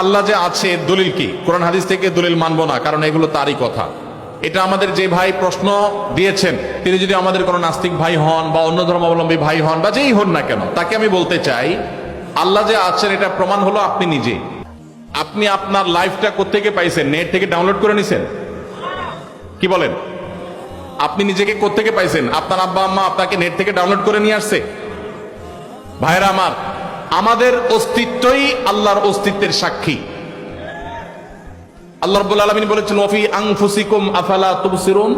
আল্লাহ যে আছে, দলিল কি? কোরআন হাদিস থেকে দলিল মানবো না, কারণ এগুলো তারই কথা। এটা আমাদের যে ভাই প্রশ্ন দিয়েছেন, তিনি যদি আমাদের কোনো নাস্তিক ভাই হন বা অন্য ধর্মাবলম্বী ভাই হন বা যেই হন না কেন, তাকে আমি বলতে চাই, আল্লাহ যে আছেন, এটা প্রমাণ হলো আপনি নিজে। আপনি আপনার লাইফটা কোথেকে পাইছেন? নেট থেকে ডাউনলোড করে নিছেন? কি বলেন? আপনি নিজেকে কোথেকে পাইছেন? আপনার আব্বা, আম্মা আপনাকে নেট থেকে ডাউনলোড করে নিয়ে আসছে? ভাইরা আমার আমাদের অস্তিত্বই আল্লাহর অস্তিত্বের সাক্ষী। আল্লাহ রাব্বুল আলামিন বলেছেন ওয়াফি আনফুসিকুম আফালা তুবসিরুন?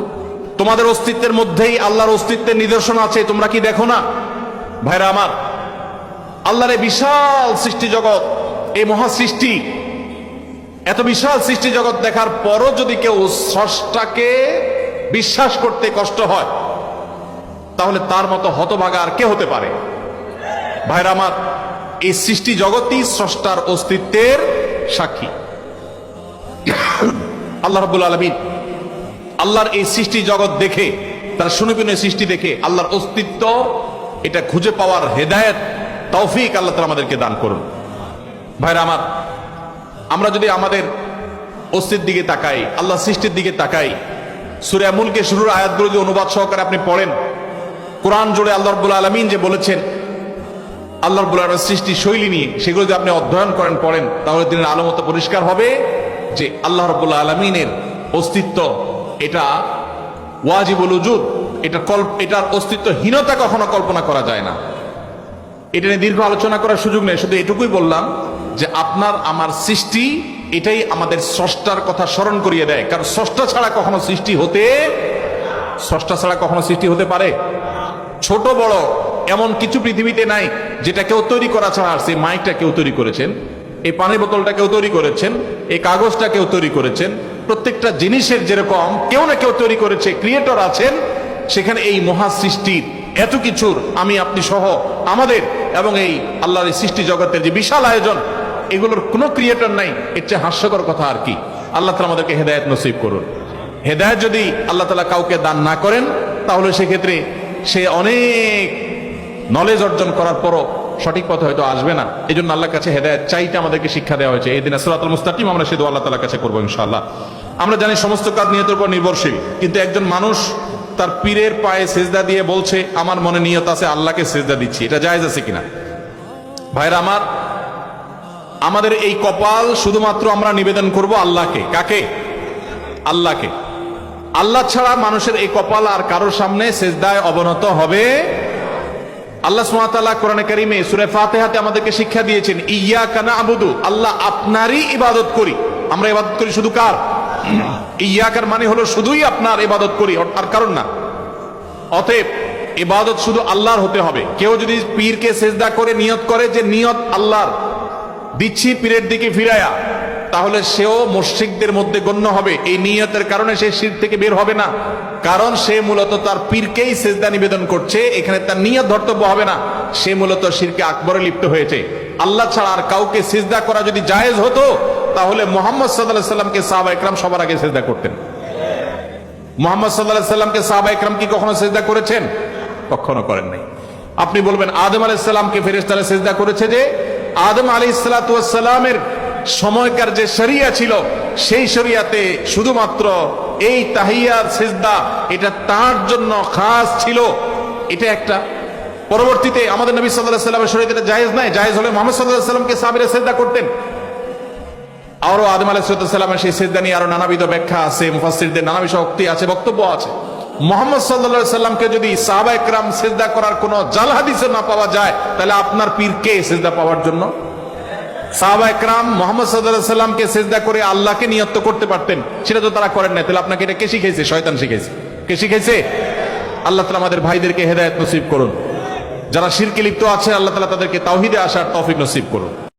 তোমাদের অস্তিত্বের মধ্যেই আল্লাহর অস্তিত্বের নিদর্শন আছে, তোমরা কি দেখো না? ভাইরা আমার, আল্লাহর বিশাল সৃষ্টি জগৎ, এই মহা সৃষ্টি, এত বিশাল সৃষ্টি জগৎ দেখার পরও যদি কেউ স্রষ্টাকে বিশ্বাস করতে কষ্ট হয়, তাহলে তার মতো হতভাগা আর কে হতে পারে? ভাইরা আমার এই সৃষ্টি জগতই স্রষ্টার অস্তিত্বের সাক্ষী। আল্লাহ রাব্বুল আলামিন আল্লাহর এই সৃষ্টি জগৎ দেখে, তার সুনিপুণের সৃষ্টি দেখে আল্লাহর অস্তিত্ব, এটা খুঁজে পাওয়ার হেদায়েত, তৌফিক আল্লাহ তাআলা আমাদেরকে দান করুন। ভাইরা আমার, আমরা যদি আমাদের অস্তিত্বের দিকে তাকাই, আল্লাহ সৃষ্টির দিকে তাকাই, সুরে মুলকে শুরুর আয়াতগুলো যদি অনুবাদ সহকারে আপনি পড়েন, কোরআন জুড়ে আল্লাহ রব্বুল আলমিন যে বলেছেন আল্লাহ আলমের সৃষ্টি শৈলী নিয়ে সেগুলো যদি আপনি অধ্যয়ন করেন, পড়েন, তাহলে দিনের আলো মতো পরিষ্কার হবে যে আল্লাহ রব্বুল আলমিনের অস্তিত্ব এটা ওয়াজিবুল উজুদ এটা কল্প, এটার অস্তিত্বহীনতা কখনো কল্পনা করা যায় না। এটা নিয়ে দীর্ঘ আলোচনা করার সুযোগ নেই, শুধু এটুকুই বললাম যে আপনার, আমার সৃষ্টি এটাই আমাদের স্রষ্টার কথা স্মরণ করিয়ে দেয়। কারণ স্রষ্টা ছাড়া কখনো সৃষ্টি হতে, স্রষ্টা ছাড়া কখনো সৃষ্টি হতে পারে। ছোট বড় এমন কিছু পৃথিবীতে নাই যেটা কেউ তৈরি করা ছাড়া আর সেই মাইকটা কেউ তৈরি করেছেন, এই পানির বোতলটা কেউ তৈরি করেছেন, এই কাগজটা কেউ তৈরি করেছেন, প্রত্যেকটা জিনিসের যেরকম কেউ না কেউ তৈরি করেছে, ক্রিয়েটর আছেন, সেখানে এই মহা সৃষ্টির এত কিছুর আমি, আপনি সহ আমাদের এবং এই আল্লাহর সৃষ্টি জগতের যে বিশাল আয়োজন, এগুলোর কোনো ক্রিয়েটর নাই, এর চেয়ে হাস্যকর কথা আর কি। আল্লাহ তালা আমাদেরকে হেদায়ত নসিব করুন। হেদায়ত যদি আল্লাহ তালা কাউকে দান না করেন, তাহলে সেক্ষেত্রে সে অনেক নলেজ অর্জন করার পরও সঠিক পথে হয়তো আসবে না। এই জন্য আল্লাহর কাছে হেদায়ত চাইতে আমাদেরকে শিক্ষা দেওয়া হয়েছে। এই দিন আসরাতুল মুস্তাকিম আমরা সেদু আল্লাহ তালার কাছে করব ইনশাআল্লাহ। আমরা জানি সমস্ত কাজ নিয়তের উপর নির্ভরশীল। কিন্তু একজন মানুষ তার পীরের পায়ে সেজদা দিয়ে বলছে, আমার মনে নিয়ত আছে, আল্লাহকে সেজদা দিচ্ছি। এটা জায়েজ আছে কিনা? ভাইরা আমার, আমাদের এই কপাল শুধুমাত্র আমরা নিবেদন করব আল্লাহকে। কাকে? আল্লাহকে। আল্লাহ ছাড়া মানুষের এই কপাল আর কারোর সামনে সেজদায় অবনত হবে আল্লাহ সুমাতাল্লাহ কোরআনে কারিমে সুরে ফাতেহাতে আমাদেরকে শিক্ষা দিয়েছেন ইয়া কানা আবুদু আল্লাহ আপনারই ইবাদত করি। আমরা ইবাদত করি শুধু কার? ইয়াকার মানে হলো শুধুই আপনার ইবাদত করি আর কারণ না। অতএব ইবাদত শুধু আল্লাহর হতে হবে। কেউ যদি পীরকে সেজদা করে, নিয়ত করে যে নিয়ত আল্লাহর, দিচ্ছি পীরের দিকে ফিরায়া তাহলে সেও মুশরিকদের মধ্যে গণ্য হবে। এই নিয়তের কারণে সে শির থেকে বের হবে না। কারণ সে মূলত তার পীরকেই সেজদা নিবেদন করছে, এখানে তার নিয়ত ধর্তব্য হবে না। সে মূলত শিরকে আকবরে লিপ্ত হয়েছে। আল্লাহ ছাড়া আর কাউকে সেজদা করা যদি জায়েজ হতো, তাহলে মোহাম্মদ সাল্লাহ সাল্লামকে সাহাবা একরাম সবার আগে সেজদা করতেন। মোহাম্মদ সাল্লাহ সাল্লামকে সাহাবা একরাম কি কখনো সেজদা করেছেন? কখনো করেন নাই। আপনি বলবেন, আদম আলাইসাল্লামকে ফেরেস্তারা সেজদা করেছে যে, আদম আলী সালামের সময়কার যে শরিয়া ছিল, সেই শরিয়াতে শুধুমাত্র এই তাহিয়ার সেজদা, এটা তার জন্য খাস ছিল। এটা একটা। পরবর্তীতে আমাদের নবী সাল্লাহ সাল্লামের এটা জায়েজ নাই। জায়েজ হলে মোহাম্মদ সাল্লাহ সাল্লামকে সাহাবিরা সেজদা করতেন। আরও আদম আলাইসালামের সেই সেজদা নিয়ে আরও নানাবিধ ব্যাখ্যা আছে মুফাসিরদের নানা বিষয় শক্তি আছে, বক্তব্য আছে। মোহাম্মদ সাল্লা সাল্লামকে যদি সাহাবা একরাম সেজদা করার কোন জাল হাদিসে না পাওয়া যায়, তাহলে আপনার পীর কে পাওয়ার জন্য? একরাম করে আল্লাহকে করতে পারতেন, সেটা তো তারা করেন তাহলে আপনাকে এটা শয়তান শিখেছে আল্লাহ তালা আমাদের ভাইদেরকে নসিব করুন। যারা শিরকে লিপ্ত আছে তাদেরকে তাওহিদে আসার তফিক নসিব করুন।